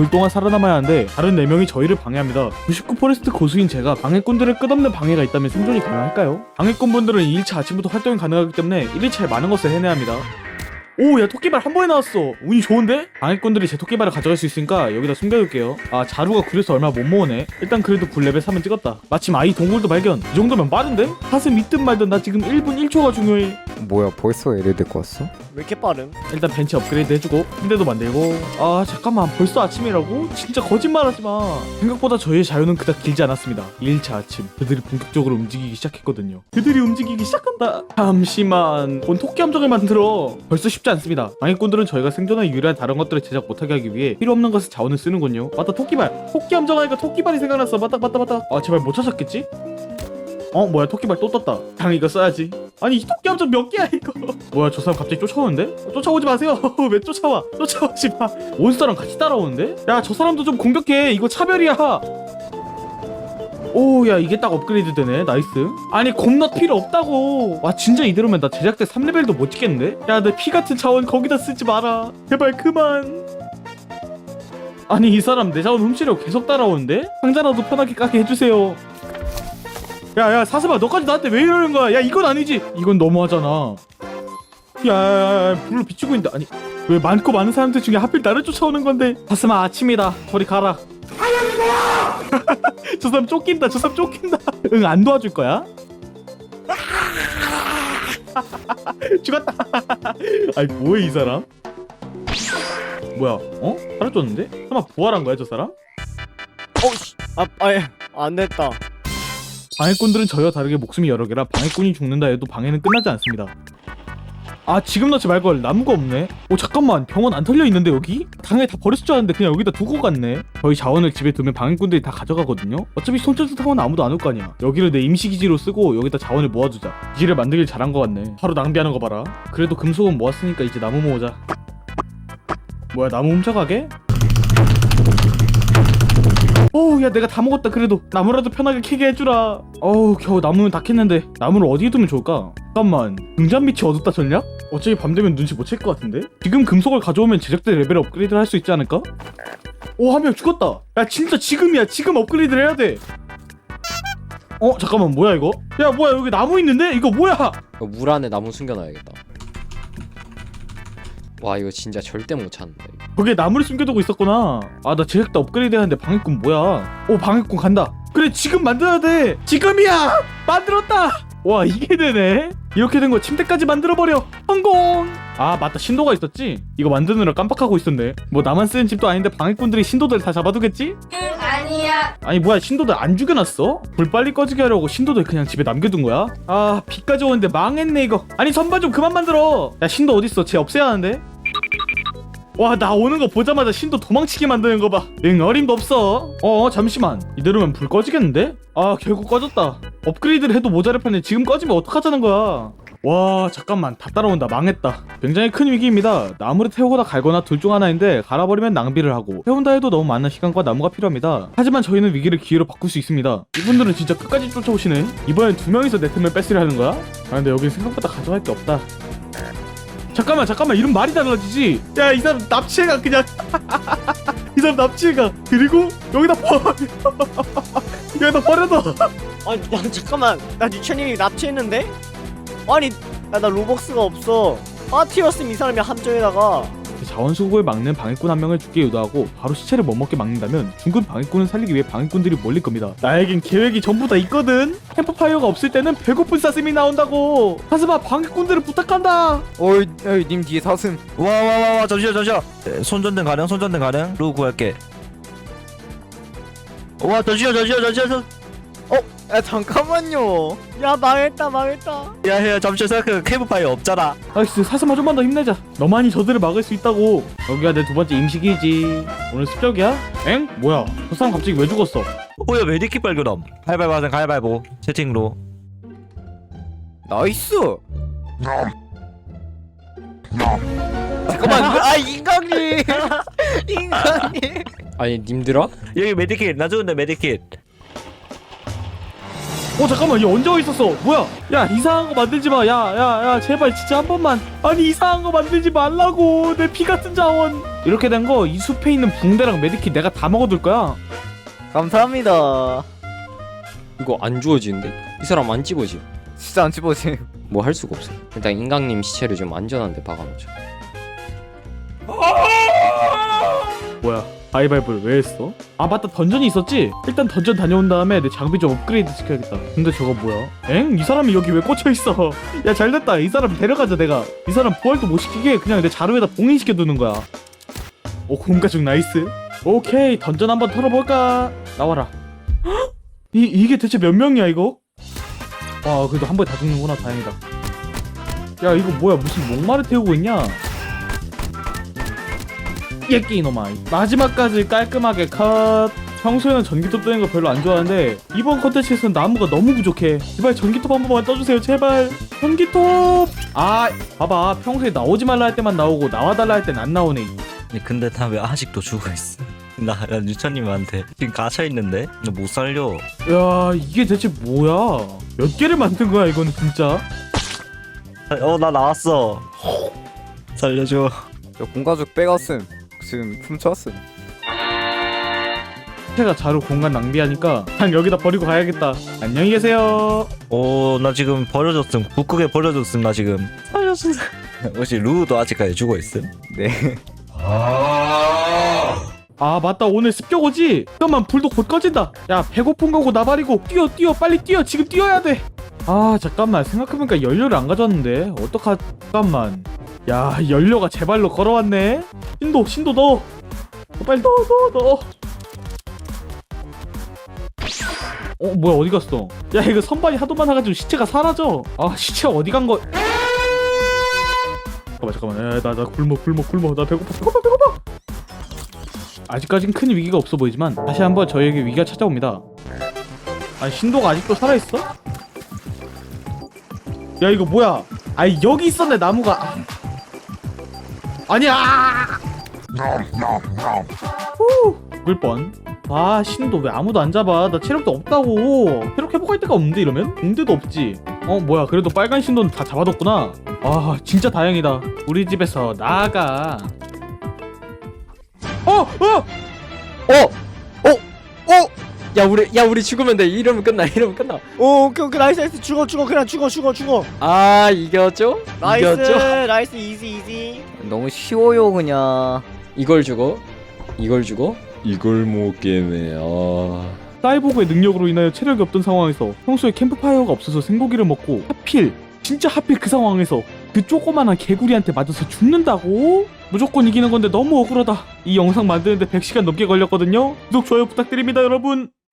불 동안 살아남아야 하는데 다른 4명이 저희를 방해합니다. 99 포레스트 고수인 제가 방해꾼들을 끝없는 방해가 있다면 생존이 가능할까요? 방해꾼분들은 2일차 아침부터 활동이 가능하기 때문에 1일차에 많은 것을 해내야 합니다. 오, 야, 토끼발 한 번에 나왔어. 운이 좋은데? 방해꾼들이 제 토끼발을 가져갈 수 있으니까 여기다 숨겨둘게요. 아, 자루가 구려서 얼마 못 모으네. 일단 그래도 굴 레벨 3은 찍었다. 마침 아이 동굴도 발견. 이 정도면 빠른데? 사슴 믿든 말든 나 지금 1분 1초가 중요해. 뭐야 벌써 애를 데리고 왔어? 왜 이렇게 빠름? 일단 벤치 업그레이드 해주고 침대도 만들고. 아 잠깐만. 벌써 아침이라고? 진짜 거짓말하지 마. 생각보다 저희의 자유는 그닥 길지 않았습니다. 2일차 아침. 그들이 본격적으로 움직이기 시작했거든요. 그들이 움직이기 시작한다. 잠시만. 본 토끼 함정을 만들어. 벌써 쉽지 않습니다. 방해꾼들은 저희가 생존에 유리한 다른 것들을 제작 못하게 하기 위해 필요 없는 것을 자원을 쓰는군요. 맞다 토끼발. 토끼 함정 하니까 토끼발이 생각났어. 맞다 맞다 맞다. 아 제발 못 찾았겠지? 어 뭐야 토끼발 또 떴다. 당연히 이거 써야지. 아니 이 토끼 함정 몇 개야 이거? 뭐야 저 사람 갑자기 쫓아오는데? 어, 쫓아오지 마세요. 왜 쫓아와? 쫓아오지 마. 몬스터랑 같이 따라오는데? 야 저 사람도 좀 공격해. 이거 차별이야. 오 야 이게 딱 업그레이드 되네. 나이스. 아니 곰넛 필요 없다고. 와 진짜 이대로면 나 제작 때 3레벨도 못 찍겠는데? 야 내 피 같은 자원 거기다 쓰지 마라. 제발 그만. 아니 이 사람 내 자원 훔치려고 계속 따라오는데? 상자라도 편하게 까게 해주세요 야야 사슴아 너까지 나한테 왜 이러는 거야? 야 이건 아니지. 이건 너무하잖아. 야야야 불을 비추고 있는데 아니 왜 많고 많은 사람들 중에 하필 나를 쫓아오는 건데? 사슴아 아침이다. 저리 가라. 저 사람 쫓긴다 저 사람 쫓긴다. 응 안 도와줄 거야? 죽었다. 아이 뭐해 이 사람? 뭐야 어? 사라졌는데? 설마 부활한 거야 저 사람? 어씨. 아 아예 안 됐다 방해꾼들은 저희와 다르게 목숨이 여러 개라 방해꾼이 죽는다 해도 방해는 끝나지 않습니다. 아 지금 넣지 말걸 나무가 없네. 오 잠깐만 병원 안 털려 있는데 여기? 당연히 다 버렸을 줄 알았는데 그냥 여기다 두고 갔네. 저희 자원을 집에 두면 방해꾼들이 다 가져가거든요. 어차피 손짓 타고는 아무도 안 올 거 아니야. 여기를 내 임시기지로 쓰고 여기다 자원을 모아두자. 기지를 만들길 잘한 거 같네. 바로 낭비하는 거 봐라. 그래도 금속은 모았으니까 이제 나무 모으자. 뭐야 나무 훔쳐가게? 어우 야 내가 다 먹었다 그래도 나무라도 편하게 캐게 해주라 어우 겨우 나무는 다 캤는데 나무를 어디에 두면 좋을까 잠깐만 등잔 밑이 어둡다 전략? 어차피 밤 되면 눈치 못 챌 것 같은데? 지금 금속을 가져오면 제작대 레벨 업그레이드를 할 수 있지 않을까? 오 한 명 죽었다 야 진짜 지금이야 지금 업그레이드를 해야 돼 어 잠깐만 뭐야 이거? 야 뭐야 여기 나무 있는데? 이거 뭐야 물 안에 나무 숨겨놔야겠다 와 이거 진짜 절대 못 찾는다 이거. 거기에 나무를 숨겨두고 있었구나. 아 나 제작대 업그레이드 하는데 방해꾼 뭐야? 오 방해꾼 간다. 그래 지금 만들어야 돼. 지금이야! 만들었다! 와 이게 되네. 이렇게 된 거 침대까지 만들어버려. 성공! 아 맞다. 신도가 있었지? 이거 만드느라 깜빡하고 있었네. 뭐 나만 쓰는 집도 아닌데 방해꾼들이 신도들 다 잡아두겠지? 응 아니야. 아니 뭐야. 신도들 안 죽여놨어? 불 빨리 꺼지게 하려고 신도들 그냥 집에 남겨둔 거야? 아 비까지 오는데 망했네 이거. 아니 선반 좀 그만 만들어. 야 신도 어딨어? 쟤 없애야 하는데 와 나 오는 거 보자마자 신도 도망치게 만드는 거 봐 응 어림도 없어. 어 잠시만. 이대로면 불 꺼지겠는데? 아 결국 꺼졌다. 업그레이드를 해도 모자랄 판에 지금 꺼지면 어떡하자는 거야? 와 잠깐만. 다 따라온다. 망했다. 굉장히 큰 위기입니다. 나무를 태우거나 갈거나 둘 중 하나인데 갈아버리면 낭비를 하고. 태운다 해도 너무 많은 시간과 나무가 필요합니다. 하지만 저희는 위기를 기회로 바꿀 수 있습니다. 이분들은 진짜 끝까지 쫓아오시네? 이번엔 두 명이서 내 틈을 뺏으려 하는 거야? 아 근데 여긴 생각보다 가져갈 게 없다 잠깐만 잠깐만. 이런 말이 달라지지? 야 이 사람 납치해가 그냥. 이 사람 납치해가. 그리고 여기다 버려. 여기다 버려둬. 아니 야 잠깐만. 나 니천님이 납치했는데? 아니 야, 나 로벅스가 없어. 파티였음 이 사람이 함정에다가 자원 수급을 막는 방해꾼 한 명을 죽게 유도하고 바로 시체를 못 먹게 막는다면 중근 방해꾼을 살리기 위해 방해꾼들이 몰릴 겁니다. 나에겐 계획이 전부 다 있거든. 캠프파이어가 없을 때는 배고픈 사슴이 나온다고. 사슴아 방해꾼들을 부탁한다. 어이 어이 님 뒤에 사슴 와와와와 잠시만 잠시만 에, 손전등 가능 손전등 가능 루그 구할게 와 잠시만 잠시만 잠시만 야 잠깐만요 야 망했다 망했다 야야 잠시만 생각해 캠프파이어 없잖아 나이스 사슴아 좀만 더 힘내자. 너만이 저들을 막을 수 있다고. 여기가 내 두 번째 임식이지. 오늘 습격이야? 엥? 뭐야? 저 사람 갑자기 왜 죽었어? 오야 메디킷 발견함 가위바위보 하자 가위바위보 채팅으로 나이스 잠깐만 아 인간이 인간이 아니 님들아 여기 메디킷 나 주는데 메디킷 어 잠깐만 얘 언제 와 있었어 뭐야 야 이상한 거 만들지 마야 야 야 제발 진짜 한 번만 아니 이상한 거 만들지 말라고 내 피 같은 자원 이렇게 된 거 이 숲에 있는 붕대랑 메디킷 내가 다 먹어둘 거야 감사합니다 이거 안 주워지는데? 이 사람 안 집어지. 진짜 안 집어지. 뭐 할 수가 없어. 일단 인강님 시체를 좀 안전한 데 박아놓자. 뭐야 가위바위보를 왜 했어? 아 맞다. 던전이 있었지? 일단 던전 다녀온 다음에 내 장비 좀 업그레이드 시켜야겠다. 근데 저거 뭐야? 엥? 이 사람이 여기 왜 꽂혀있어? 야 잘됐다. 이 사람 데려가자 내가. 이 사람 부활도 못 시키게 그냥 내 자루에다 봉인시켜두는 거야. 오 공가죽 나이스? 오케이. 던전 한번 털어볼까? 나와라. 헉? 이, 이게 대체 몇 명이야 이거? 와 그래도 한 번에 다 죽는구나. 다행이다. 야 이거 뭐야? 무슨 목마를 태우고 있냐 예끼 이놈아 마지막까지 깔끔하게 컷 평소에는 전기톱 뜨는 거 별로 안 좋아하는데 이번 컨텐츠에서는 나무가 너무 부족해 제발 전기톱 한 번만 떠주세요 제발 전기톱 아 봐봐 평소에 나오지 말라 할 때만 나오고 나와달라 할 땐 안 나오네 아니, 근데 나 왜 아직도 죽어 있어? 나, 나 유천님한테 지금 갇혀 있는데 나 못 살려. 야 이게 대체 뭐야 몇 개를 만든 거야 이거는 진짜 어 나 나왔어. 살려줘. 저 공가죽 빼갔음. 지금 훔쳐왔음. 제가 자루 공간 낭비하니까 그냥 여기다 버리고 가야겠다 안녕히 계세요 오 나 지금 버려졌음. 북극에 버려졌음 나 지금. 살려줘. 혹시 루도 아직까지 죽어 있음? 네. 아 맞다 오늘 습격오지? 잠깐만 불도 곧 꺼진다 야 배고픈 거고 나발이고 뛰어 뛰어 빨리 뛰어 지금 뛰어야 돼 아 잠깐만 생각해보니까 연료를 안 가져왔는데 어떡하 잠깐만 야 연료가 제 발로 걸어왔네. 신도 신도 넣어. 어, 빨리 넣어 넣어 넣어. 어 뭐야 어디 갔어? 야 이거 선반이 하도 많아가지고 시체가 사라져. 아 시체 어디 간거? 잠깐만 잠깐만. 야나나 굶어 굶어 굶어. 나 배고파 배고파 배고파. 아직까진 큰 위기가 없어 보이지만 다시 한번 저에게 위기가 찾아옵니다. 아니 신도가 아직도 살아있어? 야 이거 뭐야? 아니 여기 있었네 나무가. 아니야. 후, 죽을 뻔. 아 신도 왜 아무도 안 잡아? 나 체력도 없다고. 체력 회복할 데가 없는데 이러면? 공대도 없지. 어 뭐야 그래도 빨간 신도는 다 잡아뒀구나. 아 진짜 다행이다. 우리 집에서 나가. 어 어. 어! 야 우리 야 우리 죽으면 돼. 이러면 끝나. 이러면 끝나. 오 오케이 오케이 나이스 나이스 죽어 죽어 그냥 죽어 죽어 죽어 아 이겼죠? 나이스 이겼죠? 나이스 이지 이지 너무 쉬워요 그냥. 이걸 죽어? 이걸 죽어? 이걸 못 깨네. 아. 사이보그의 능력으로 인하여 체력이 없던 상황에서 평소에 캠프파이어가 없어서 생고기를 먹고 하필 진짜 하필 그 상황에서 그 조그만한 개구리한테 맞아서 죽는다고? 무조건 이기는 건데 너무 억울하다 이 영상 만드는데 100시간 넘게 걸렸거든요 구독 좋아요 부탁드립니다 여러분